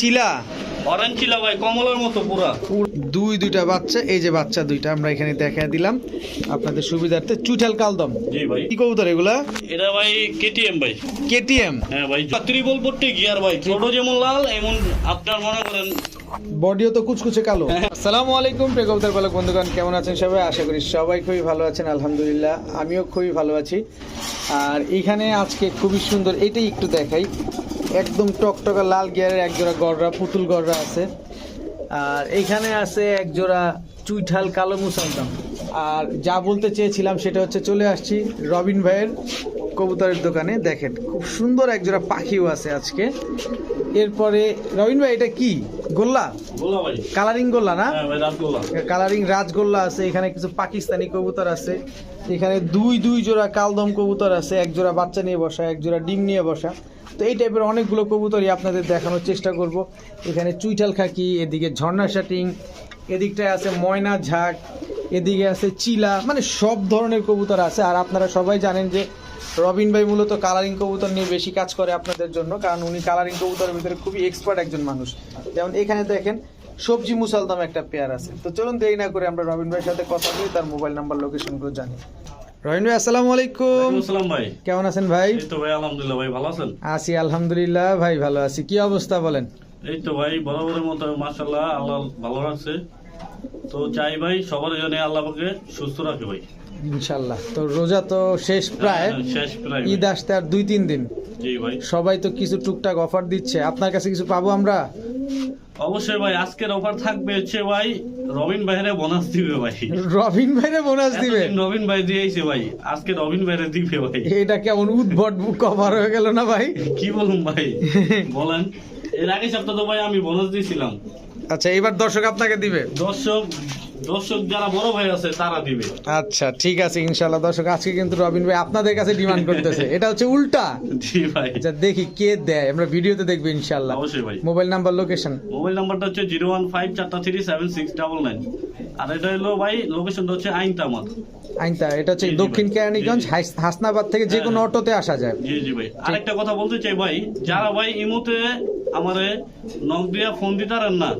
চিলা orange চিলা ভাই কমলার মতো পুরা। দুই দুইটা বাচ্চা এই যে বাচ্চা দুইটা আমরা এখানে দেখা দিলাম আপনাদের সুবিধার্থে। কালদম। জি ভাই। কি কবুতর এগুলা? এটা ভাই কেটিএম ভাই। কেটিএম। হ্যাঁ ভাই ত্রিবল পট্টি গিয়ার ভাই। ছোট যেমন লাল এমন আপনার মনে করেন বডিও তো কুচকুচে কালো। আসসালামু আলাইকুম প্রিয় কবুতর পালক বন্ধুগণ কেমন আছেন সবাই? আশা করি সবাই খুবই ভালো আছেন আলহামদুলিল্লাহ। আমিও খুবই ভালো আছি। আর এখানে আজকে খুবই সুন্দর এটাই একটু দেখাই। একদম টকটকা লাল গিয়ারের এক জোড়া গররা পুতুল গররা আছে। আর এখানে আছে এক জোড়া চুইঠাল কালো মুসালদাম আর যা বলতে চেয়েছিলাম সেটা হচ্ছে চলে আসছি রবিন ভাইয়ের কবুতরের দোকানে। দেখেন খুব সুন্দর এক জোড়া পাখিও আছে আজকে। এরপরে রবিন ভাই এটা কি? গোল্লা? কালারিং গোল্লা না? হ্যাঁ কালারিং রাজগোল্লা আছে এখানে কিছু পাকিস্তানি কবুতর আছে। এখানে দুই দুই জোড়া কালদম কবুতর আছে এক জোড়া বাচ্চা নিয়ে বসা এক জোড়া ডিম নিয়ে বসা। তো এই টাইপের অনেকগুলো কবুতরই আপনাদের দেখানোর চেষ্টা করব। এখানে চুইটাল খাকি এদিকে ঝর্ণা শাটিং এদিকটায় আছে ময়না ঝাঁক এদিকে আছে চিলা মানে সব ধরনের কবুতর আছে। আর আপনারা সবাই জানেন যে রবিন ভাই মূলত কালারিং কবুতর নিয়ে বেশি কাজ করে আপনাদের জন্য কারণ উনি কালারিং কবুতরের ভিতরে খুবই এক্সপার্ট একজন মানুষ। যেমন এখানে দেখেন সবজি মুসালদাম একটা পেয়ার আছে। তো চলুন দেরি না করে আমরা রবিন ভাইয়ের সাথে কথা বলি তার মোবাইল নাম্বার লোকেশনগুলো জানি। রবিন ভাই আসসালামু আলাইকুম। আসসালাম ভাই। কেমন আছেন ভাই? এই তো ভাই আলহামদুলিল্লাহ ভাই ভালো আছেন? আছি আলহামদুলিল্লাহ ভাই ভালো আছি। কি অবস্থা বলেন? এই তো ভাই বরাবরের মতো মাশাল্লাহ আল্লাহ ভালো রাখছে। তো চাই ভাই সবার জন্য আল্লাহ পাকে সুস্থ রাখে ভাই। ইনশাল্লাহ। তো রোজা তো শেষ প্রায়। হ্যাঁ, ঈদ আসতে আর দুই তিন দিন। সবাই তো কিছু টুকটাক অফার দিচ্ছে। আপনার কাছে কিছু পাবো আমরা? অবশ্যই ভাই আজকের অফার থাকবে হচ্ছে ভাই রবিন ভাইরে বোনাস দিবে ভাই। রবিন ভাইরে বোনাস দিবে? রবিন ভাই দিয়েছে ভাই। আজকে রবিন ভাইরে দিবে ভাই। এটা কেমন উদ্ভট কভার হয়ে গেল না ভাই? কি বলুন ভাই? বলেন। এর আগে সপ্তাহ তো ভাই আমি বোনাস দিয়েছিলাম আচ্ছা এবার দর্শক আপনাকে দিবে। দর্শক দর্শক যারা বড় ভাই আছে তারা দিবে। আচ্ছা ঠিক আছে ইনশাল্লাহ দর্শক আজকে কিন্তু রবিন ভাই আপনাদের কাছে ডিমান্ড করতেছে। এটা হচ্ছে উল্টা। জি ভাই। আচ্ছা দেখি কে দেয়। আমরা ভিডিওতে দেখব ইনশাল্লাহ অবশ্যই ভাই। Mobile number location. মোবাইল নাম্বারটা হচ্ছে জিরো ওয়ান ফাইভ চারটা three seven six double nine. আর এটা হলো ভাই লোকেশনটা হচ্ছে আইনতামার আইনতা এটা হচ্ছে দক্ষিণ কেরানীগঞ্জ হাসনাবাদ থেকে যে কোনো হ্যাঁ, অটোতে আসা যায়। জি জি ভাই। আরেকটা কথা বলতে চাই ভাই যারা ভাই ইমুতে আমারে নক দিয়া ফোন দিতারেন না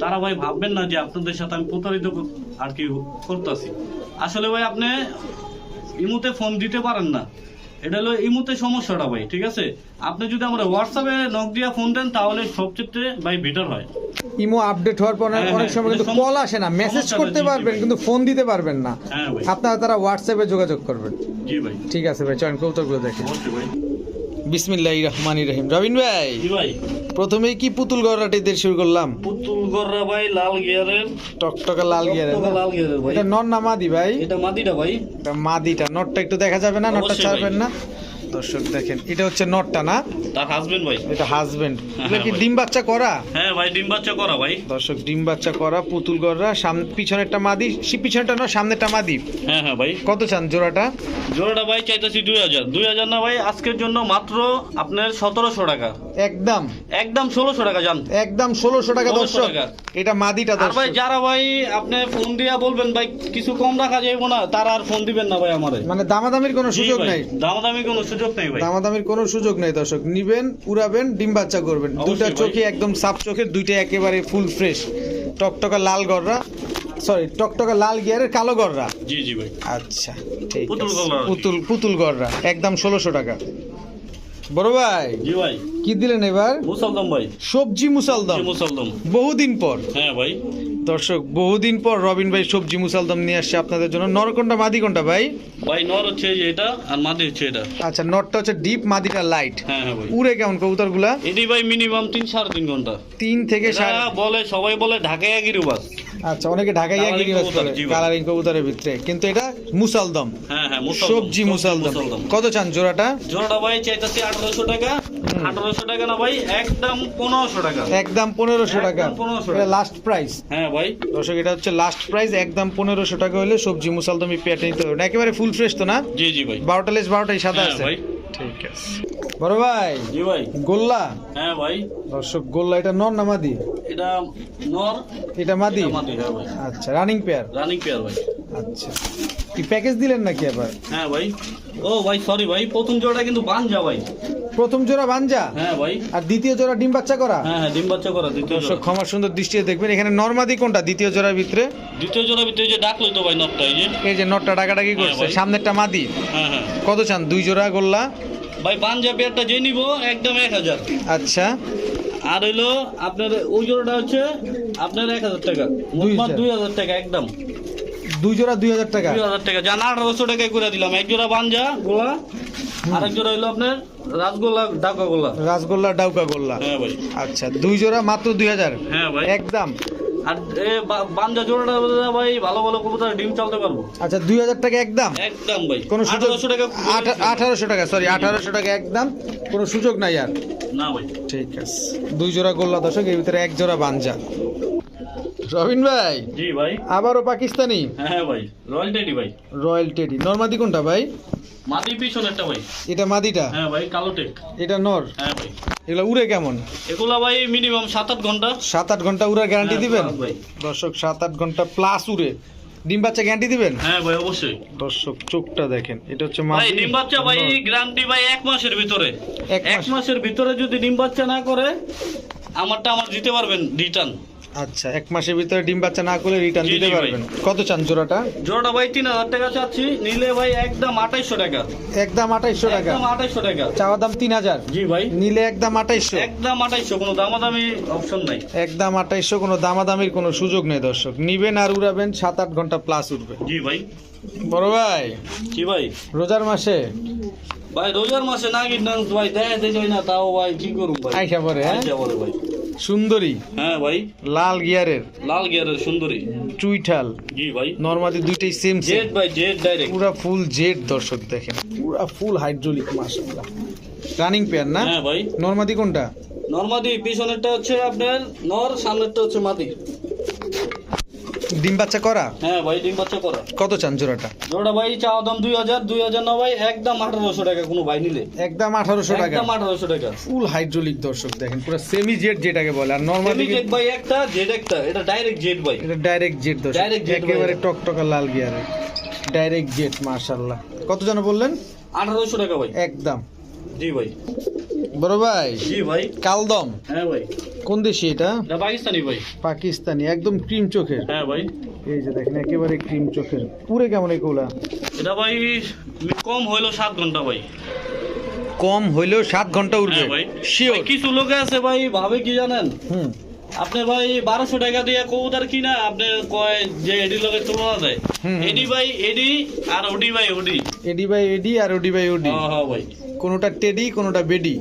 তারা ভাই ভাববেন না যে আপনাদের সাথে আমি প্রতারিত আর কি করতেছি। আসলে ভাই আপনি ইমুতে ফোন দিতে পারেন না। এটা হলো ইমুতে সমস্যাটা ভাই ঠিক আছে? আপনি যদি আমরা হোয়াটসঅ্যাপে নক দিয়া ফোন দেন তাহলে সবচেয়ে ভাই বেটার হয়। ইমো আপডেট হওয়ার পর হ্যাঁ, অনেক হ্যাঁ, সময় কিন্তু কল আসে না মেসেজ করতে পারবেন কিন্তু ফোন দিতে পারবেন না। হ্যাঁ আপনারা তারা হোয়াটসঅ্যাপে যোগাযোগ করবেন। জি ভাই। ঠিক আছে ভাই চয়ন কৌতুকগুলো দেখেন বিসমিল্লাহ রহমান রহিম। রবিন ভাই। জি ভাই। প্রথমেই কি পুতুল গড়াটি দিয়ে শুরু করলাম? পুতুল গড়া ভাই লাল গিয়ারের। টকটকা লাল গিয়ারের? লাল গিয়ারের ভাই। এটা নর না মাদি ভাই? এটা মাদিটা ভাই। এটা মাদিটা নটটা একটু দেখা যাবে না? নটটা ছাড়বেন না? দর্শক দেখেন এটা হচ্ছে নটটা না? তার হাজবেন্ড ভাই। এটা হাজবেন্ড হ্যাঁ, এটা কি ডিম বাচ্চা করা? হ্যাঁ ভাই ডিম বাচ্চা করা ভাই। দর্শক ডিম বাচ্চা করা পুতুল গড়রা সামনে পিছনেরটা মাদি সি পিছনেরটা না সামনেরটা মাদি। হ্যাঁ হ্যাঁ ভাই। কত চান জোড়াটা? জোড়াটা ভাই চাইতেছি দুই হাজার। দুই হাজার না ভাই আজকের জন্য মাত্র আপনার সতেরোশো টাকা। একদম। একদম ষোলোশো টাকা যান একদম ষোলোশো টাকা 1600 দর্শক। টাকা। এটা মাদিটা আর ভাই যারা ভাই আপনি ফোন দিয়া বলবেন ভাই কিছু কম রাখা যাইবো না তারা আর ফোন দিবেন না ভাই আমারে। মানে দামাদামির কোনো সুযোগ নেই। দামাদামি কোনো সুযোগ নেই ভাই। দামাদামির কোনো সুযোগ নেই দর্শক। নিবেন উড়াবেন ডিম বাচ্চা করবেন। দুইটা চোখে একদম সাফ চোখের দুইটা একেবারে ফুল ফ্রেশ টকটকা লাল গররা সরি টকটকা লাল গিয়ারের কালো গররা জি জি ভাই। আচ্ছা ঠিক পুতুল। পুতুল গররা একদম ষোলোশো টাকা। বড় ভাই জি ভাই। কি দিলেন এবার? মুসলদম ভাই। সবজি মুসালদম। মুসলদম। বহুদিন পর। হ্যাঁ ভাই। দর্শক বহুদিন পর রবিন ভাই সবজি মুসালদম নিয়ে আসছে আপনাদের জন্য। নরকন্ডা মাদি কোনটা ভাই? ভাই নর হচ্ছে এটা আর মাদি হচ্ছে এটা। আচ্ছা নটটা হচ্ছে ডিপ মাদিটা লাইট। হ্যাঁ হ্যাঁ ভাই। উড়ে কেমন কবুতরগুলা এটি ভাই মিনিমাম তিন সাড়ে তিন ঘণ্টা। তিন থেকে বলে সবাই বলে ঢাকায় গিরুবাস আচ্ছা অনেকে ঢাকাইয়া গিরিবাস করে কালারিং কবুতরের ভিতরে। কিন্তু এটা মুসালদম। হ্যাঁ হ্যাঁ সবজি মুসালদম। কত চান জোড়াটা? জোড়াটা ভাই চাইতেছি আঠারোশো টাকা। আঠারোশো টাকা না ভাই একদম পনেরোশো টাকা। একদম পনেরোশো টাকা। একদম 1500 এটা। লাস্ট প্রাইস হ্যাঁ ভাই। দর্শক এটা হচ্ছে লাস্ট প্রাইস একদম পনেরোশো টাকা হলে সবজি মুসালদমি পেটে নিতে হবে না একেবারে ফুল ফ্রেশ তো না? জি জি ভাই। বারোটা লেস বারোটাই সাদা হ্যাঁ আছে। ভাই। ঠিক আছে। বড় ভাই জি ভাই। গোল্লা? হ্যাঁ ভাই। দর্শক গোল্লা এটা নর না মাদি? এটা নর এটা মাদি? মাদি হ্যাঁ ভাই। আচ্ছা রানিং পেয়ার রানিং পেয়ার ভাই। আচ্ছা। কি প্যাকেজ দিলেন নাকি আবার? হ্যাঁ ভাই। ও ভাই সরি ভাই প্রথম জোড়াটা কিন্তু বানজা ভাই। প্রথম জোড়া বাঞ্জা? হ্যাঁ ভাই। আর দ্বিতীয় জোড়া ডিম বাচ্চা করা? হ্যাঁ হ্যাঁ ডিম বাচ্চা করা দ্বিতীয় জোড়া। ক্ষমা সুন্দর দৃষ্টিতে দেখবেন। এখানে নর্মাদি কোনটা? দ্বিতীয় জোড়ার ভিতরে? দ্বিতীয় জোড়া ভিতরে যে ডাকলো তো ভাই নটটা এই যে। এই যে নটটা ডাকাডাকি হ্যাঁ, করছে। সামনেরটা মাদি। হ্যাঁ হ্যাঁ। কত চান? দুই জোড়া গোল্লা? ভাই পাঞ্জাবি একটা যে নিব একদম এক হাজার। আচ্ছা। আর হইল আপনার ওই জোড়াটা হচ্ছে আপনার এক হাজার টাকা। দুই হাজার টাকা একদম। দুই জোড়া দুই হাজার টাকা। দুই হাজার টাকা। জান আঠারোশো টাকায় করে দিলাম। এক জোড়া বাঞ্জা গোলা আর এক জোড়া আপনার রাসগোল্লা ডাকা গোলা। রাসগোল্লা ডাউকা গোল্লা। হ্যাঁ ভাই। আচ্ছা দুই জোড়া মাত্র দুই হাজার। হ্যাঁ ভাই। একদম। আর এ বাঞ্জা জোড়াটা ভাই ভালো ভালো কবুতর ডিম চালতে পারব। আচ্ছা দুই হাজার টাকা একদম। একদম ভাই। কোনো সুযোগ আঠারোশো টাকা আঠা- আঠারোশো টাকা সরি আঠারোশো টাকা একদম। কোনো সুযোগ নাই আর। না ভাই। ঠিক আছে। দুই জোড়া গোল্লা দর্শক এর ভিতরে এক জোড়া বাঞ্জা। রবিন ভাই? জি ভাই। আবারও পাকিস্তানি? হ্যাঁ ভাই রয়্যাল টেডি ভাই। Royal teddy. নর্মাদি কোনটা ভাই? মাটি পিছন একটা ভাই। এটা মাদিটা? হ্যাঁ ভাই কালো টেক। এটা নর? হ্যাঁ ভাই। এগুলো উড়ে কেমন? এগুলা ভাই মিনিমাম সাত আট ঘণ্টা। সাত আট ঘণ্টা উড়ার গ্যারান্টি দিবেন? দর্শক সাত আট ঘণ্টা প্লাস উড়ে। ডিম বাচ্চা গ্যারান্টি দিবেন? হ্যাঁ ভাই অবশ্যই। দর্শক চোখটা দেখেন। এটা হচ্ছে ভাই ডিম বাচ্চা ভাই গ্যারান্টি ভাই এক মাসের ভিতরে। এক মাসের ভিতরে যদি ডিম বাচ্চা না করে আমারটা আমার দিতে পারবেন রিটার্ন আচ্ছা এক মাসের ভিতরে ডিম বাচ্চা না করলে রিটার্ন দিতে পারবেন। কত চান জোড়াটা? জোড়াটা ভাই তিন হাজার টাকা চাচ্ছি নিলে ভাই একদম আঠাইশশো টাকা। একদম আঠাইশশো টাকা। একদম আঠাইশশো টাকা। চাওয়া দাম তিন হাজার। জি ভাই। নিলে একদম আঠাইশশো। একদম আঠাইশশো কোনো দামাদামি অপশন নাই। একদম আঠাইশশো কোনো দামাদামির কোনো সুযোগ নেই দর্শক। নিবেন আর উড়াবেন সাত আট ঘণ্টা প্লাস উঠবে। জি ভাই। বড় ভাই। কি ভাই। রোজার মাসে? ভাই রোজার মাসে না ডান্স ভাই দেয় দেয় না তাও ভাই কি করুন ভাই? আইসা পরে হ্যাঁ? আইসা বলে ভাই। সুন্দরী। হ্যাঁ ভাই। লাল গিয়ারের। লাল গিয়ারের সুন্দরী। চুইঠাল। জি ভাই। নরমালি দুইটাই সেম সেম জেড ভাই জেড ডাইরেক্ট পুরা ফুল জেড দর্শক দেখেন। পুরা ফুল হাইড্রোলিক মাশাআল্লাহ। রানিং পেয়ার না? হ্যাঁ ভাই। নর্মাদি কোনটা? নর্মাদি পিছনেরটা হচ্ছে আপনার নর সামনেরটা হচ্ছে মাটি ডিম বাচ্চা করা? হ্যাঁ ভাই ডিম বাচ্চা করা। কত চান জোড়াটা? জোড়া ভাই চাওয়া দাম দুই হাজার দুই হাজার না ভাই একদম আঠারোশো টাকা কোনো ভাই নিলে। একদম আঠারোশো টাকা। একদম আঠারোশো টাকা। ফুল হাইড্রোলিক দর্শক দেখেন পুরো সেমি জেড যেটাকে বলে। আর নর্মালি জেড ভাই একটা জেড একটা এটা ডাইরেক্ট জেড ভাই। এটা ডাইরেক্ট জেট দর্শক Direct jet একেবারে। টকটকা লাল গিয়ারে ডাইরেক্ট জেট মাশাআল্লাহ। কত জন বললেন? আঠারোশো টাকা ভাই। একদম। জি ভাই। বড় ভাই জি ভাই। কালদম। হ্যাঁ ভাই। কোন দেশি এটা? এটা পাকিস্তানি ভাই। পাকিস্তানি একদম ক্রিম চোখের। হ্যাঁ ভাই। এই যে দেখেন একেবারে ক্রিম চোখের। পুরে কেমন এগুলা এটা ভাই কম হইল সাত ঘণ্টা ভাই। কম হইলেও সাত ঘণ্টা উঠবে হ্যাঁ ভাই। শিওর কিছু লোক আছে ভাই ভাবে কি জানেন? হুম। আপনি ভাই বারোশো টাকা দিয়ে কবুতর কিনা আপনি কয় যে এডি লোকের তুলনা দেয়। এডি ভাই এডি আর ওডি ভাই ওডি। এডি বাই এডি আর ওডি বাই ওডি। হ্যাঁ হ্যাঁ ভাই। কোনোটা টেডি কোনোটা বেডি।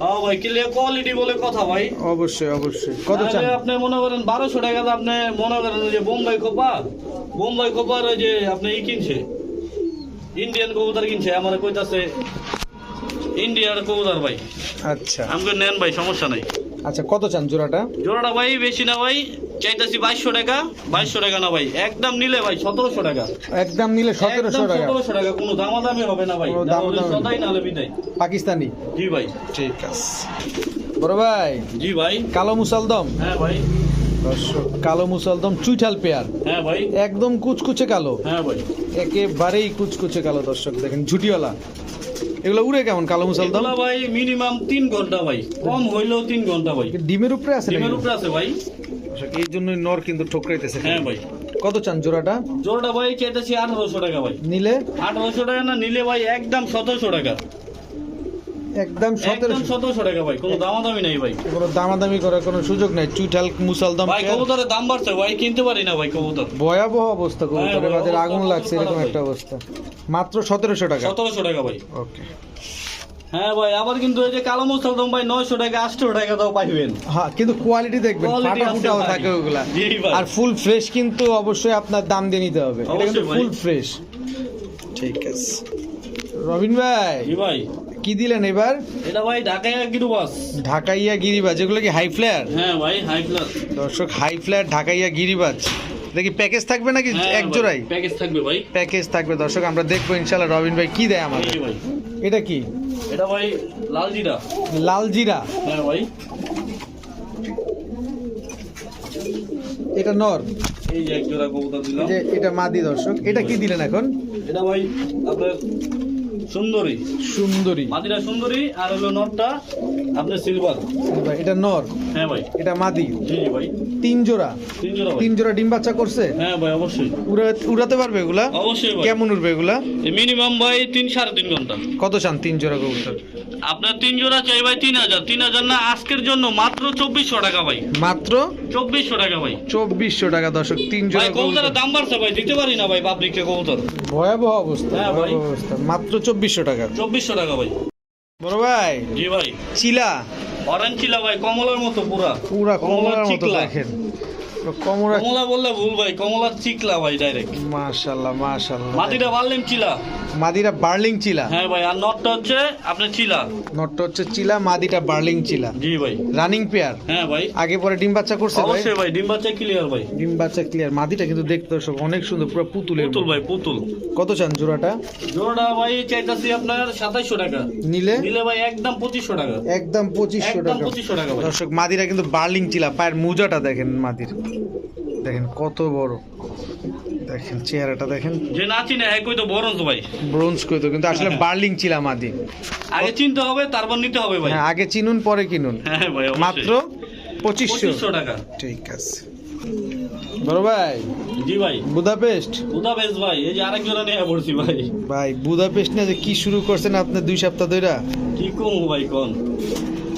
হ্যাঁ ভাই ক্লিয়ার কোয়ালিটি বলে কথা ভাই। অবশ্যই অবশ্যই। কত চান? আপনি মনে করেন বারোশো টাকা আপনি মনে করেন যে বোম্বাই কোপা? বোম্বাই কোপার ওই যে আপনি ই কিনছে? ইন্ডিয়ান কবুতর কিনছে আমার কইতাছে ইন্ডিয়ার কবুতর ভাই। আচ্ছা। আমাকে নেন ভাই সমস্যা নাই। আচ্ছা কত চান জোড়াটা? জোড়াটা ভাই বেশি না ভাই চাইতাছি বাইশশো টাকা বাইশশো টাকা না ভাই একদম নিলে ভাই সতেরোশো টাকা। একদম নিলে সতেরোশো টাকা। সতেরোশো টাকা কোনো দামাদামি হবে না ভাই দামাদামি নাহলে বিদায়। পাকিস্তানি? জি ভাই। ঠিক আছে। বড় ভাই। জি ভাই। কালো মুসালদম? হ্যাঁ ভাই। কালো মুসালদম চুইঠাল পেয়ার। হ্যাঁ ভাই। একদম কুচকুচে কালো। হ্যাঁ ভাই। একেবারেই কুচকুচে কালো দর্শক দেখেন ঝুটিওয়ালা। এগুলো উড়ে কেমন? কালো মুসালদম দাম? ভাই মিনিমাম তিন ঘণ্টা ভাই। কম হইলেও তিন ঘণ্টা ভাই। ডিমের উপরে আছে ডিমের উপরে আছে ভাই। এই জন্যই নর কিন্তু ঠোকরাইতেছে হ্যাঁ ভাই। কত চান জোড়াটা? জোড়াটা ভাই চাইতেছি আঠারোশো টাকা ভাই। নিলে? আঠারোশো টাকা না নিলে ভাই একদম সতেরোশো টাকা। একদম একদম সতেরোশো। সতেরোশো টাকা ভাই কোনো দামাদামি নাই ভাই। কোনো দামাদামি করার কোনো সুযোগ নাই। চুইঠাল মুসালদম ভাই কবুতরের দাম বাড়ছে ভাই কিনতে পারি না ভাই কবুতর। ভয়াবহ অবস্থা কবুতরের বাজারে আগুন লাগছে এরকম একটা অবস্থা। মাত্র সতেরোশো টাকা। সতেরোশো টাকা ভাই। ওকে। হ্যাঁ ভাই আবার কিন্তু এই যে কালো মুসলদম ভাই নয়শো টাকা আটশো টাকা দাও পাইবেন। হ্যাঁ কিন্তু কোয়ালিটি দেখবেন ফাটা ফুটাও থাকে ওগুলা। আর ফুল ফ্রেশ কিন্তু অবশ্যই আপনার দাম দিয়ে নিতে হবে। এটা কিন্তু ভাই। ফুল ফ্রেশ ঠিক আছে। রবিন ভাই। জি ভাই। কি দিলেন এবার? এটা ভাই ঢাকায় গিরুবাস। ঢাকাইয়া গিরিবাজ এগুলো কি হাই ফ্লেয়ার হ্যাঁ ভাই হাই প্লাস দর্শক হাই ফ্লেয়ার ঢাকাইয়া গিরিবাজ দেখি প্যাকেজ থাকবে নাকি এক জোড়াই? প্যাকেজ থাকবে ভাই। প্যাকেজ থাকবে। দর্শক আমরা দেখব ইনশাল্লাহ রবিন ভাই কি দেয় আমাদের। এটা কি? এটা ভাই লাল জিরা। লাল জিরা। হ্যাঁ ভাই। এটা নর। এই যে এক জোড়া কবুতর দিলাম। যে এটা মাদি দর্শক এটা কি দিলেন এখন? এটা ভাই আপনার সুন্দরী। সুন্দরী। মাদিরা সুন্দরী আর হলো নটটা আপনার সিলভার ভাই, এটা নর। হ্যাঁ ভাই। এটা মাদি। জি ভাই। তিন জোড়া। তিন জোড়া তিন জোড়া ডিম বাচ্চা করছে? হ্যাঁ ভাই অবশ্যই। উড়া- উড়াতে পারবে এগুলা? অবশ্যই ভাই। কেমন উঠবে এগুলা? মিনিমাম ভাই তিন সাড়ে তিন ঘণ্টা। কত চান তিন জোড়া কবুতর আপনার তিন জোড়া চাই ভাই তিন হাজার। তিন হাজার না আজকের জন্য মাত্র চব্বিশশো টাকা ভাই। মাত্র? চব্বিশশো টাকা ভাই। চব্বিশশো টাকা দর্শক তিন জোড়া কবুতর দাম বাড়ছে ভাই দিতে পারি না ভাই পাবলিককে কবুতর। ভয়াবহ অবস্থা হ্যাঁ ভাই। অবস্থা। মাত্র চব্বিশশো টাকা। চব্বিশশো টাকা ভাই। বড় ভাই জি ভাই। চিলা? অরেঞ্জ চিলা ভাই কমলার মতো পুরা। পুরা কমলার মতো। দেখেন। কমলা কমলা বললে ভুল ভাই কমলার চিকলা ভাই ডাইরেক্ট বাড়লেন চিলা। মাদিরা বার্লিং চিলা। হ্যাঁ ভাই আর নটটা হচ্ছে আপনার চিলা। নটটা হচ্ছে চিলা মাদিটা বার্লিং চিলা। জি ভাই। Running pair. হ্যাঁ ভাই। আগে পরে ডিম বাচ্চা করছে ভাই। অবশ্যই ভাই ডিম বাচ্চা ক্লিয়ার ভাই। ডিম বাচ্চা ক্লিয়ার মাদিটা কিন্তু দেখতে অনেক সুন্দর পুরো পুতুলের পুতুল ভাই পুতুল। কত চান জোড়াটা? জোড়াটা ভাই চাইতাছি আপনার সাতাইশশো টাকা। নিলে? নিলে ভাই একদম পঁচিশশো টাকা। একদম টাকা। পঁচিশশো টাকা ভাই। দর্শক মাদিরা কিন্তু বার্লিং চিলা পায়ের মোজাটা দেখেন মাদির দেখেন কত বড়। দেখেন চেহারাটা দেখেন। যে না চিনে এক তো বরঞ্চ ভাই। ব্রোঞ্জ কইতো কিন্তু আসলে হ্যাঁ। বার্লিং চিলা মাদি আগে চিনতে হবে তারপর নিতে হবে ভাই। হ্যাঁ আগে চিনুন পরে কিনুন। হ্যাঁ ভাই মাত্র পঁচিশশো। টাকা। ঠিক আছে। বড় ভাই জি ভাই। বুদাপেস্ট? বেশ ভাই এই যে আরেক জোড়া নিয়ে পড়ছি ভাই। ভাই বুদাপেস্ট নিয়ে যে কি শুরু করছেন আপনি দুই সপ্তাহ ধরে কি কম ভাই কোন?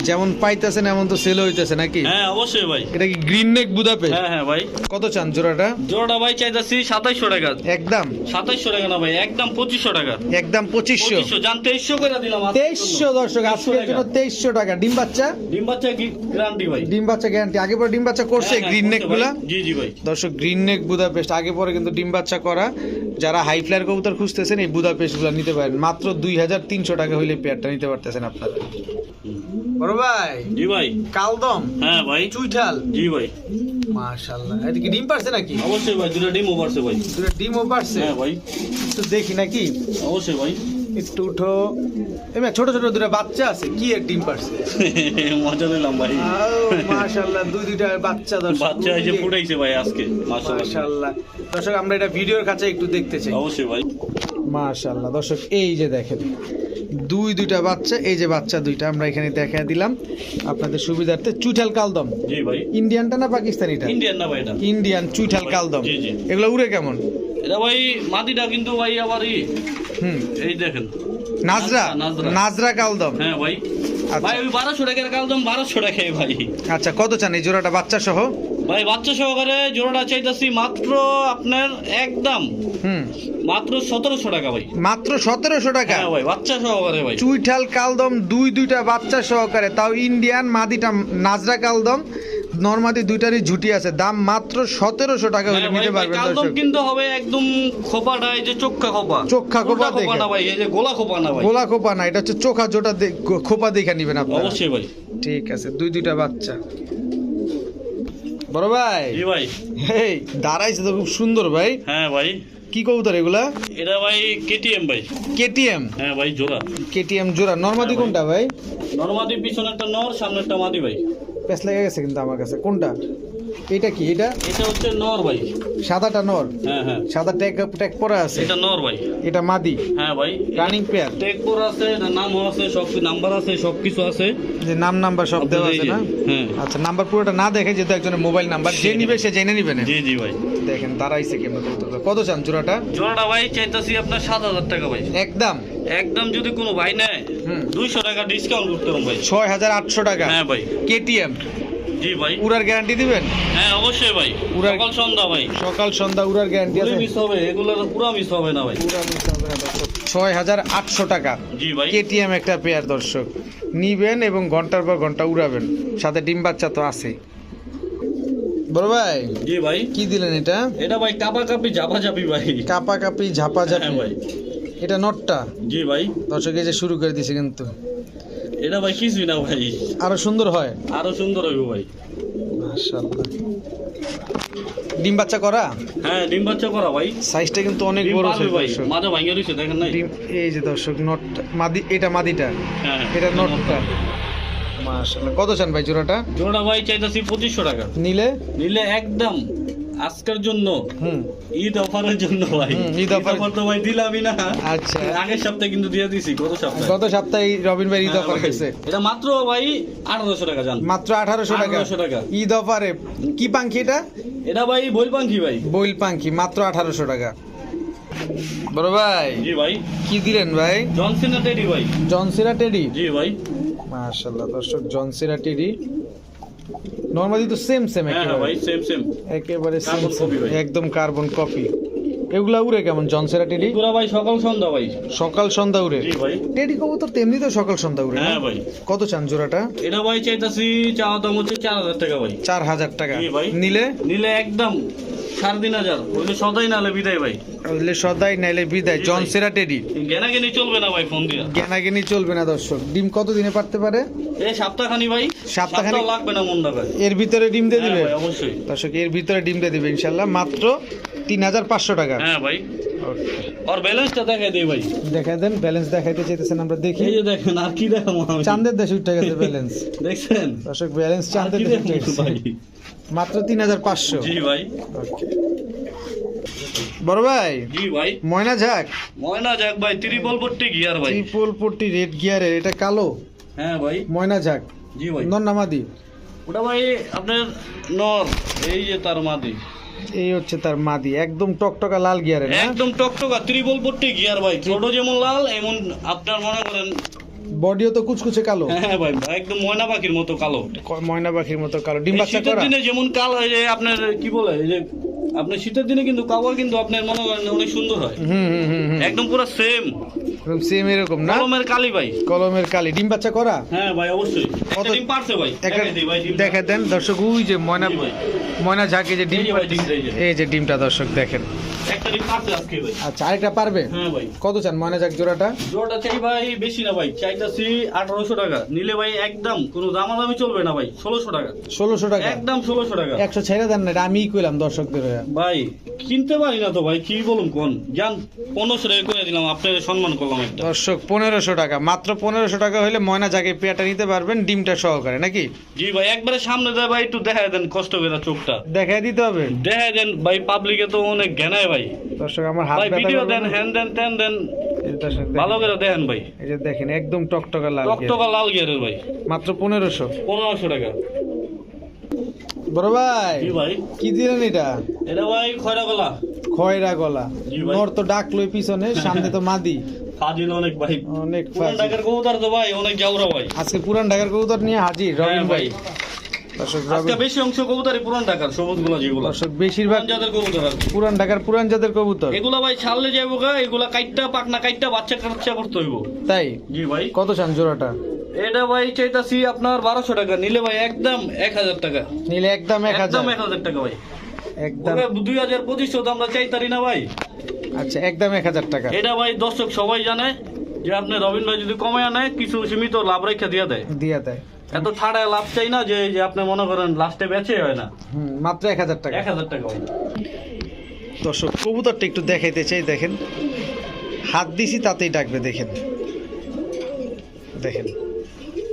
যেমন পাইতেছেন এমন তো সেল হইতেছে নাকি? হ্যাঁ অবশ্যই ভাই। এটা কি গ্রিন নেক বুদাপেস্ট হ্যাঁ হ্যাঁ ভাই। কত চান জোড়াটা? জোড়াটা ভাই চাইতাছি সাতাইশশো টাকা। একদম। সাতাইশশো টাকা না ভাই একদম পঁচিশশো টাকা। একদম পঁচিশশো। জান তেইশশো করে দিলাম তেইশশো দর্শক 2300 আজকের জন্য তেইশশো টাকা। ডিম বাচ্চা? ডিম বাচ্চা গ্যারান্টি ভাই? ডিম বাচ্চা গ্যারান্টি আগে পরে ডিম বাচ্চা করছে হ্যাঁ, হ্যাঁ, গ্রিন নেকগুলা। জি জি ভাই। দর্শক গ্রিন নেক বুদাপেস্ট আগে পরে কিন্তু ডিম বাচ্চা করা। যারা হাই ফ্লায়ার কবুতর খুঁজতেছেন এই বুদাপেস্টগুলা নিতে পারেন। মাত্র দুই হাজার তিনশো টাকা হইলে পেয়ারটা নিতে পারতেছেন আপনারা। বড় ভাই জি ভাই। কালদম হ্যাঁ ভাই। চুইঠাল। জি ভাই। মাশাআল্লাহ। এটা কি ডিম পারছে নাকি? অবশ্যই ভাই দুটো ডিম পারছে ভাই। দুটো ডিমও পারছে? হ্যাঁ ভাই। তো দেখি নাকি? অবশ্যই ভাই। একটু উঠো এমনি ছোট ছোট দুটো বাচ্চা আছে কি এর ডিম পারছে? মজা নিলাম ভাই। মাশাআল্লাহ দুই দুইটা বাচ্চা দর্শক। বাচ্চা এসে ফুটাইছে ভাই আজকে মাশাআল্লাহ। দর্শক আমরা এটা ভিডিওর কাছে একটু দেখতে চাই। অবশ্যই ভাই। মাশাআল্লাহ দর্শক এই যে দেখেন দুই দুইটা বাচ্চা এই যে বাচ্চা দুইটা আমরা এখানে দেখা দিলাম। আপনাদের সুবিধার্থে চুইঠাল কালদম। ইন্ডিয়ানটা না পাকিস্তানিটা? ইন্ডিয়ান না ভাই এটা। ইন্ডিয়ান চুইঠাল কালদম। এগুলো উড়ে কেমন? এটা ভাই মাটিটা কিন্তু ভাই আবার হুম। এই দেখেন। নাজরা। নাজরা। কালদম। হ্যাঁ ভাই। ভাই ওই বারোশো টাকার কালদম বারোশো টাকায় ভাই। আচ্ছা কত চান এই জোড়াটা বাচ্চা সহ? ভাই বাচ্চা সহকারে জোড়াটা চাইতেছি মাত্র আপনার একদম। হুম। মাত্র সতেরোশো টাকা ভাই। মাত্র সতেরোশো টাকা? হ্যাঁ ভাই বাচ্চা সহকারে ভাই। চুইঠাল কালদম দুই দুইটা বাচ্চা সহকারে তাও ইন্ডিয়ান মাদিটা নাজরা কালদম। নর্মাদি দুইটারই ঝুটি আছে। দাম মাত্র সতেরোশো টাকা হলে ভাই, নিতে পারবেন দর্শক। কিন্তু হবে একদম খোপাটা এই যে চোখা খোপা। চোখ্খা খোপা দেখে। না ভাই এই যে গোলা খোপা না ভাই। গোলা খোপা না এটা হচ্ছে চোখা জোটা খোপা দেখে নিবেন আপনারা। অবশ্যই ভাই। ঠিক আছে দুই দুইটা বাচ্চা। বড় ভাই। জি ভাই। এই দাঁড়াইছে তো খুব সুন্দর ভাই। হ্যাঁ ভাই। কি কবুতর এগুলা? এটা ভাই কেটিএম ভাই। কেটিএম? হ্যাঁ ভাই জোড়া। কেটিএম জোড়া। নর্মাদি হ্যাঁ কোনটা ভাই? নর্মাদি পিছনে একটা নর সামনে একটা মাদি ভাই। পেস লেগে গেছে কিন্তু আমার কাছে। কোনটা? এটা কি? এটা এটা হচ্ছে নর ভাই। সাদাটা নর? হ্যাঁ হ্যাঁ। সাদা ট্যাগ ট্যাগ পরা আছে। এটা নর ভাই। এটা মাদি। হ্যাঁ ভাই। রানিং পেয়ার টেকপুর আছে এটা নামও আছে সব নাম্বার আছে সব কিছু আছে। যে নাম নাম্বার সব দেওয়া আছে না? হ্যাঁ। আচ্ছা নাম্বার পুরোটা না দেখে যেহেতু একজনের মোবাইল নাম্বার যে নিবে সে জেনে নিবে না। জি জি ভাই। দেখেন দাঁড়াইছে কেমন কত চান জোড়াটা? জোড়াটা ভাই চাইতাছি আপনার সাত হাজার টাকা ভাই। একদম। একদম যদি কোনো ভাই নেয়। দুইশো টাকা ডিসকাউন্ট করতে হবে ভাই। ছয় হাজার আটশো টাকা? হ্যাঁ ভাই। কেটিএম? জি ভাই। উড়ার গ্যারান্টি দিবেন? হ্যাঁ অবশ্যই ভাই। পুরা- সকাল সন্ধ্যা ভাই। সকাল সন্ধ্যা উড়ার গ্যারান্টি আছে? মিস হবে এগুলো পুরো মিস হবে না ভাই। ছয় হাজার আটশো টাকা। জি ভাই। কেটিএম একটা পেয়ার দর্শক। নিবেন এবং ঘণ্টার পর ঘণ্টা উড়াবেন। সাথে ডিম বাচ্চা তো আছে। বড় ভাই জি ভাই। কি দিলেন এটা? এটা ভাই কাপা কাপি ঝাপা ঝাপি ভাই। কাপা কাপি ঝাপা হ্যাঁ ঝাপি ভাই। এটা নটটা? জি ভাই। দর্শক এই যে শুরু করে দিছে কিন্তু। এটা ভাই কিছুই না ভাই। আরও সুন্দর হয়? আরও সুন্দর হইব ভাই। মাশাআল্লাহ। ডিম বাচ্চা করা? হ্যাঁ ডিম বাচ্চা করা ভাই। সাইজটা কিন্তু অনেক বড় ভাই। মাঝে ভাঙে রয়েছে দেখেন নাই? ডিম এই যে দর্শক নট মাদি এটা মাদিটা? হ্যাঁ। এটা নটটা? মাশাআল্লাহ। কত চান ভাই জোড়াটা? জোড়া ভাই চাইতেছি পঁচিশশো টাকা। নিলে? নিলে একদম আজকের জন্য ঈদ অফারের জন্য ভাই। ঈদ অফার- তো ভাই দিলামই না। আচ্ছা। আগের সপ্তাহে কিন্তু দিয়ে দিছি গত সপ্তাহে। গত সপ্তাহে রবিন ভাই ঈদ হ্যাঁ অফার। গেছে এটা মাত্র ভাই আঠারোশো টাকা জান। মাত্র আঠারোশো টাকা। 1800 টাকা। ঈদ অফারে। কি পাঙ্খি এটা? এটা ভাই বই পাঙ্খি ভাই। বইল পাঙ্খি মাত্র আঠারোশো টাকা। বড় ভাই জি ভাই। কি দিলেন ভাই? জনসিনা টেডি ভাই। জনসিরা টেডি? জি ভাই। মাশাল্লাহ দর্শক জনসিরা টেডি। নর্মালি তো সেম সেম হ্যাঁ ভাই একেবারে সেম সেম একেবারে সেম। একদম কার্বন কপি এগুলা উড়ে কেমন জনসেরা টেডি পুরা ভাই সকাল সন্ধ্যা ভাই। সকাল সন্ধ্যা উড়ে? জি ভাই। টেডি কবুতর তেমনি তো সকাল সন্ধ্যা উড়ে হ্যাঁ ভাই। কত চান জোড়াটা? এটা ভাই চাইতাছি চাওয়া দাম হচ্ছে চার হাজার টাকা ভাই। চার হাজার টাকা। জি ভাই। নিলে? নিলে একদম সাড়ে তিন হাজার। ওইলে সদাই নালে বিদায় ভাই। নিলে সদাই নাইলে বিদায়। জন সেরা টেডি। চলবে না ভাই ফোন দিয়া। জ্ঞানাগিনি চলবে না দর্শক। ডিম কত দিনে পারতে পারে? এই সপ্তাহখানি ভাই। সপ্তাহখানি? লাগবে না ভাই। এর ভিতরে ডিম দিয়ে হ্যাঁ দিবে? অবশ্যই। দর্শক এর ভিতরে ডিম দিয়ে দিবে ইনশাল্লাহ। মাত্র তিন হাজার পাঁচশো টাকা। হ্যাঁ ভাই। আর ব্যালেন্সটা দেখাই দিই ভাই। দেখাই দেন ব্যালেন্স দেখাইতে চাইতেছেন আমরা দেখি। এই যে দেখেন আর কি দেখাবো আমি? চাঁদের দেশে উঠে গেছে ব্যালেন্স দেখছেন? দর্শক ব্যালেন্স চাঁদের দেশে উঠে গেছে। মাত্র তিন হাজার পাঁচশো। জি ভাই। বড় ভাই জি ভাই। ময়না ঝাক ময়না যাক ভাই ত্রিপল পট্টি গিয়ার ভাই। ত্রিপল পট্টি রেড গিয়ারের এটা কালো? হ্যাঁ ভাই। ময়না ঝাক জি ভাই। নন্নামাদি ওটা ভাই আপনার নর এই যে তার মাদি। এই হচ্ছে তার মাদি একদম টকটকা লাল গিয়ারের একদম টকটকা ত্রিপল পট্টি গিয়ার ভাই ছোট যেমন লাল এমন আপনার মনে করেন বডিও তো কুচকুচে কালো। হ্যাঁ ভাই একদম ময়না পাখির মতো কালো। ময়না পাখির মতো কালো। ডিম বাচ্চা শীতের করা? দিনে যেমন কালো এই যে আপনার কি বলে এই যে আপনার শীতের দিনে কিন্তু কাওয়ার কিন্তু আপনার মনে করেন অনেক সুন্দর হয়। হুম হুম হুম একদম পুরো সেম সেম এরকম না? কলমের কালি ভাই। কলমের কালি। ডিম বাচ্চা করা? হ্যাঁ ভাই অবশ্যই। কত- ডিম পারছে ভাই। দেখে দেন দর্শক ওই যে ময়না। ময়না ঝাঁকে যে ডিম এই যে ডিমটা এই যে। ডিমটা দর্শক দেখেন। একটা ডিম পারছে আজকে ভাই। আচ্ছা আরেকটা পারবে? হ্যাঁ ভাই। কত চান ময়না ঝাঁক জোড়াটা? জোড়াটা চাই ভাই বেশি না ভাই চাইতাছি আঠারোশো টাকা। নিলে ভাই একদম কোনো দামাদামি চলবে না ভাই ষোলোশো টাকা। ষোলোশো টাকা? একদম ষোলোশো টাকা। একশো ছেড়ে দেন না এটা আমিই কইলাম দর্শকদের ভাই কিনতে পারি না তো ভাই কি বলুন কোন? যান পনেরোশো টাকা করে দিলাম আপনাদের সম্মান করলাম। একটা দর্শক পনেরোশো টাকা। মাত্র পনেরোশো টাকা হলে ময়না ঝাঁকে পেয়াটা নিতে পারবেন ডিমটা সহকারে নাকি? জি ভাই একবারে সামনে দেয় ভাই একটু দেখা দেন কষ্ট করে চোখটা। দেখাই দিতে হবে? দেখা দেন ভাই পাবলিকে তো অনেক জ্ঞানায় ভাই। দর্শক আমার হাত ভাই ভিডিও দেন? হ্যান দেন ত্যান দেন। ভালো করে দেখেন ভাই। এই যে দেখেন একদম টকটকা লাল। টকটকা লাল গিয়ারের ভাই। মাত্র পনেরোশো। পনেরোশো টাকা। বড় ভাই ভাই। কি দিলেন এটা? এটা ভাই খয়রা গলা খয়রা গলা নর তো ডাকলোই পিছনে সামনে তো মাদি। ফাজিল অনেক ভাই। অনেক পুরান ঢাকার কবুতর তো ভাই অনেক জাউরা ভাই। আজকে পুরান ঢাকার কবুতর নিয়ে হাজির রবিন হ্যাঁ ভাই। আজকে বেশি অংশ কবুতরই পুরান ঢাকার যেগুলো। বেশিরভাগ পুরান জাতের কবুতর পুরান ঢাকার পুরান জাতের কবুতর। এগুলা ভাই ছাড়লে গা এগুলা কাইটটা পাকনা কাইটটা বাচ্চা কাচ্চা করতে হইব। তাই? জি ভাই। কত চান জোড়াটা? এটা ভাই চাইতাছি আপনার বারোশো টাকা নিলে ভাই একদম এক হাজার টাকা। নিলে একদম এক হাজার। এক হাজার টাকা ভাই। একদম। দুই হাজার পঁচিশশো তো আমরা চাইতারি না ভাই। আচ্ছা একদম এক হাজার টাকা। এটা ভাই দর্শক সবাই জানে যে আপনি রবীন্দ্র ভাই যদি কমায় নেয় কিছু সীমিত লাভ রেখে দিয়ে দেয়। দিয়া দেয়। এত ছাড়ায় লাভ চাই না যে যে আপনি মনে করেন লাস্টে বেচে হয় না। মাত্র এক হাজার টাকা। এক হাজার টাকা দর্শক কবুতরটা একটু দেখাইতে চাই দেখেন। হাত দিছি তাতেই ডাকবে দেখেন। দেখেন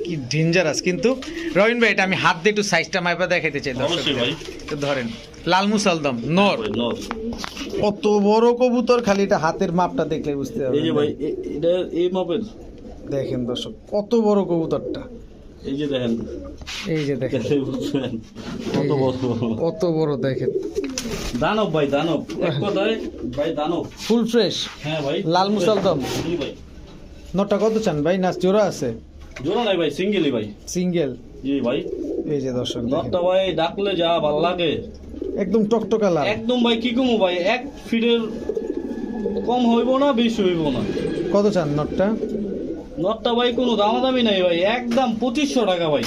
কি ডেঞ্জারাস কিন্তু। রবিন ভাই এটা আমি হাত দিয়ে একটু সাইজটা মাইপা দেখাইতে চাই দর্শক ভাই। ধরেন লাল মুসালদম নর। নর। কত বড় কবুতর খালি এটা হাতের মাপটা দেখলে বুঝতে এই যে ভাই এ- এটা এই মাপের? দেখেন দর্শক কত বড় কবুতরটা। এই যে দেখেন। এই যে দেখেন। কত বড়? কত বড় দেখেন। দানব ভাই দানব। এক কথায় ভাই দানব। Full fresh. হ্যাঁ ভাই লাল মুসালদম। জি ভাই। নটটা কত চান ভাই? নাচ জোড়া আছে? জোড়া নাই ভাই সিঙ্গেলই ভাই। সিঙ্গেল। জি ভাই। এই যে দর্শক নটটা ভাই ডাকলে যা ভালো লাগে। একদম টকটকা লাল। একদম ভাই কি কমু ভাই? এক ফিটের কম হইব না বেশি হইব না। কত চান নটটা? নটটা ভাই কোনো দামাদামি নাই ভাই। একদম পঁচিশশো টাকা ভাই।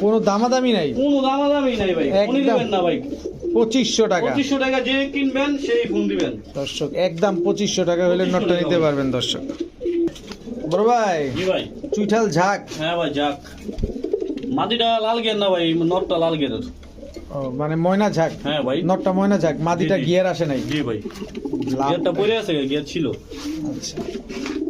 কোনো দামাদামি নাই? কোনো দামাদামি নাই ভাই। একদম। না ভাই। পঁচিশশো টাকা। পঁচিশশো টাকা যে কিনবেন সেই ফোন দিবেন। দর্শক একদম পঁচিশশো টাকা হলে নটটা নিতে পারবেন দর্শক। বড় ভাই ভাই। চুইঠাল ঝাক। হ্যাঁ ভাই যাক মাটিটা লাল গের না ভাই নটটা লাল ও, মানে ময়না ঝাক। হ্যাঁ ভাই। নটটা ময়না ঝাক মাদিটা। গিয়ার আসে নাই। জি ভাই। গিয়ারটা পরে আছে গিয়ার ছিল। আচ্ছা।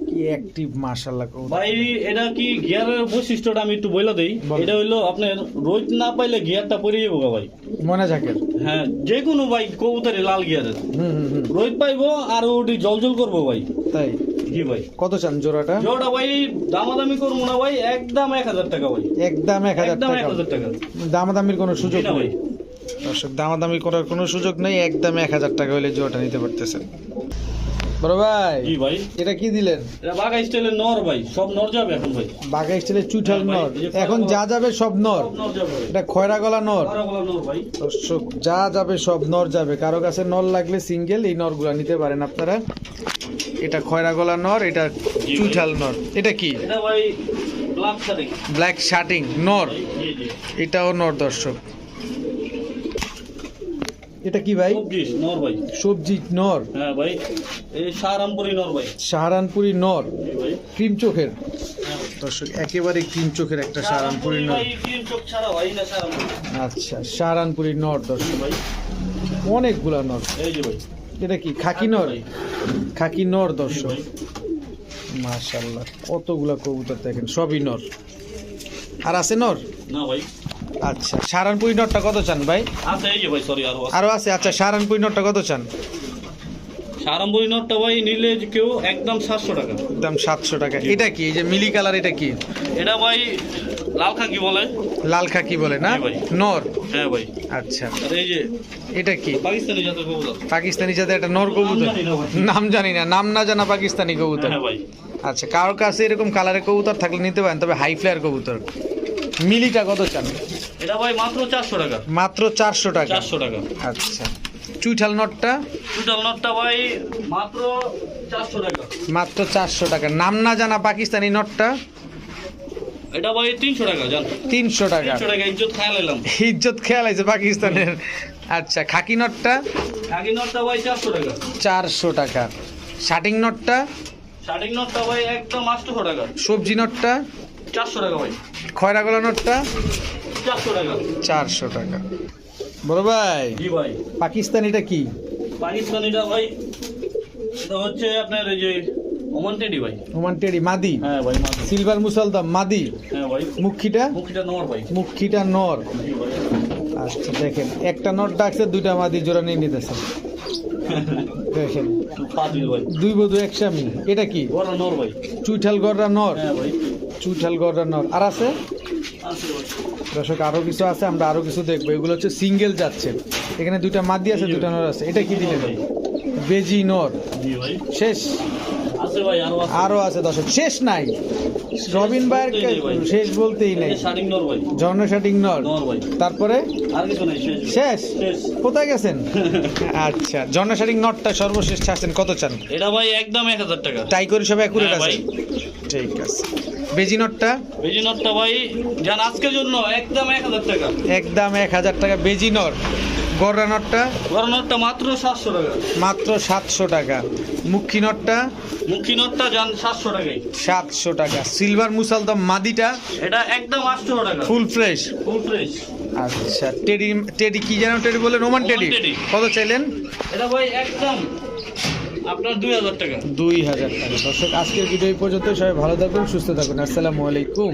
কি অ্যাক্টিভ মাশাআল্লাহ ভাই এটা কি গিয়ারের বৈশিষ্ট্যটা আমি একটু বলে দেই। এটা হইল আপনার রোদ না পাইলে গিয়ারটা পরে যাব ভাই। ময়না ঝাকের? হ্যাঁ যে কোনো ভাই কবুতরে লাল গিয়ারের। হুম হুম হুম। রোহিত পাইবো আর ওটি জল জল করব ভাই। তাই? জি ভাই। কত চান জোড়াটা? জোড়া ভাই দামাদামি করব না ভাই একদম এক হাজার টাকা ভাই। একদম এক হাজার টাকা। দামাদামির কোনো সুযোগ নেই। দর্শক দামাদামি করার কোনো সুযোগ নেই একদম এক হাজার টাকা হলে জোড়াটা নিতে পারতেছেন। বড় ভাই জি ভাই? এটা কি দিলেন? এটা বাঘা স্টাইলের নর ভাই সব নর যাবে এখন ভাই। বাঘা স্টিলের চুইঠাল হ্যাঁ নর। এখন যা যাবে সব নর। এটা খয়রা গলা নর যা যাবে সব নর যাবে। কারও কাছে নর লাগলে সিঙ্গেল এই নরগুলা নিতে পারেন আপনারা। এটা খয়রা গলা নর এটা। চুইঠাল নর। এটা কি? এটা ভাই ব্ল্যাক শার্টিং নর। এটাও নর দর্শক। এটা কি ভাই? নর ভাই। সবজি নর? হ্যাঁ ভাই এই সাহারামপুরি নর ভাই। সাহারানপুরি নর। ক্রিম চোখের? হ্যাঁ। দর্শক একেবারে ক্রিম চোখের একটা সাহারানপুরি নর। আচ্ছা সাহারানপুরি নর দর্শক। ভাই। অনেকগুলা নর। ভাই। এটা কি খাকি নর? খাকি নর দর্শক। মাশাল্লাহ কতগুলা কবুতর দেখেন সবই নর। আর আছে নর? না ভাই। আচ্ছা সাহারানপুরি নরটা কত চান ভাই? আচ্ছা এই যে ভাই সরি আরও আছে। আরও আছে? আচ্ছা সাহারানপুরি নরটা কত চান? সাহারামপুরি নটটা ভাই নিলে কেউ একদম সাতশো টাকা। একদম সাতশো টাকা। এটা কি? এই যে মিলি কালার এটা কি? এটা ভাই লাল খাকি বলে। লাল খাকি বলে না? নর? হ্যাঁ ভাই। আচ্ছা। এই যে এটা কি? পাকিস্তানি জাতের কবুতর। পাকিস্তানি জাতের একটা নর কবুতর। নাম জানি না। নাম না জানা পাকিস্তানি কবুতর। হ্যাঁ ভাই। আচ্ছা কারোর কাছে এরকম কালারের কবুতর থাকলে নিতে পারেন তবে হাই ফ্লায়ার কবুতর। মিলিটা কত চান? এটা ভাই মাত্র চারশো টাকা। মাত্র চারশো টাকা। চারশো টাকা। আচ্ছা। চুইঠাল নটটা? টোটাল নটটা ভাই মাত্র চারশো টাকা। মাত্র চারশো টাকা। নাম না জানা পাকিস্তানি নটটা? এটা ভাই তিনশো টাকা জান। তিনশো টাকা। তিনশো টাকা ইজ্জত খায় লাইলাম ইজ্জত খেয়াল আছে পাকিস্তানের। আচ্ছা খাকি নটটা? খাকি নটটা ভাই চারশো টাকা। চারশো টাকা। শার্টিং নটটা? শার্টিং নটটা ভাই একদম আটশোশো টাকা। সবজি নটটা? চারশো টাকা ভাই। খয়রাগোলা নটটা চারশো টাকা। চারশো টাকা। বড় ভাই জি ভাই। পাকিস্তানিটা কি? পাকিস্তানিটা ভাই এটা হচ্ছে আপনার এই যে ওমান টেডি ভাই। ওমান টেডি মাদি? হ্যাঁ ভাই সিলভার মাদি? হ্যাঁ ভাই। মুখিটা? মুখিটা নর ভাই। মুখিটা নর। জি ভাই। আচ্ছা দেখেন একটা নর ডাকছে দুইটা মাদি জোড়া নিয়ে নিতেছে। দেখেন দুই বধু এক স্বামী। এটা কি? বড় নর ভাই। চুইঠাল গড়রা নর? হ্যাঁ ভাই। চুইঠাল গড়রা নর আর আছে? দর্শক আরও কিছু আছে আমরা আরও কিছু দেখব। এগুলো হচ্ছে সিঙ্গেল যাচ্ছে। এখানে দুইটা মাদি আছে দুইটা নর আছে। এটা কি দিলেন? বেজি নর। শেষ? আছে ভাই আরও আছে। দর্শক শেষ নাই। রবিন ভাইয়ের। শেষ বলতেই নাই। ভাই। শাটিং নর। তারপরে? শেষ। কোথায় গেছেন? আচ্ছা ঝর্ণা শাটিং নটটা সর্বশেষ ছাড়ছেন। কত চান? এটা ভাই একদম এক হাজার টাকা। টাই করে সব একুরেট হ্যাঁ আছে ভাই। ঠিক আছে। বেজি নটটা? বেজি নটটা ভাই জান আজকের জন্য একদম এক হাজার টাকা। একদম এক হাজার টাকা বেজি নর গররা নটটা? বড় নটটা মাত্র সাতশো টাকা। মাত্র সাতশো টাকা। মুখী নটটা? মুখী নটটা যান সাতশো টাকাই। সাতশো টাকা। সিলভার মুসালদম মাদিটা? এটা একদম আটশো টাকা। Full fresh? Full fresh. আচ্ছা টেডি টেডি কি যেন টেডি বলেন ওমান টেডি। কত চাইলেন? এটা ভাই একদম আপনার দুই হাজার টাকা। দুই হাজার টাকা। দর্শক, আজকের ভিডিও পর্যন্ত সবাই ভালো থাকুন, সুস্থ থাকুন। আসসালামু আলাইকুম।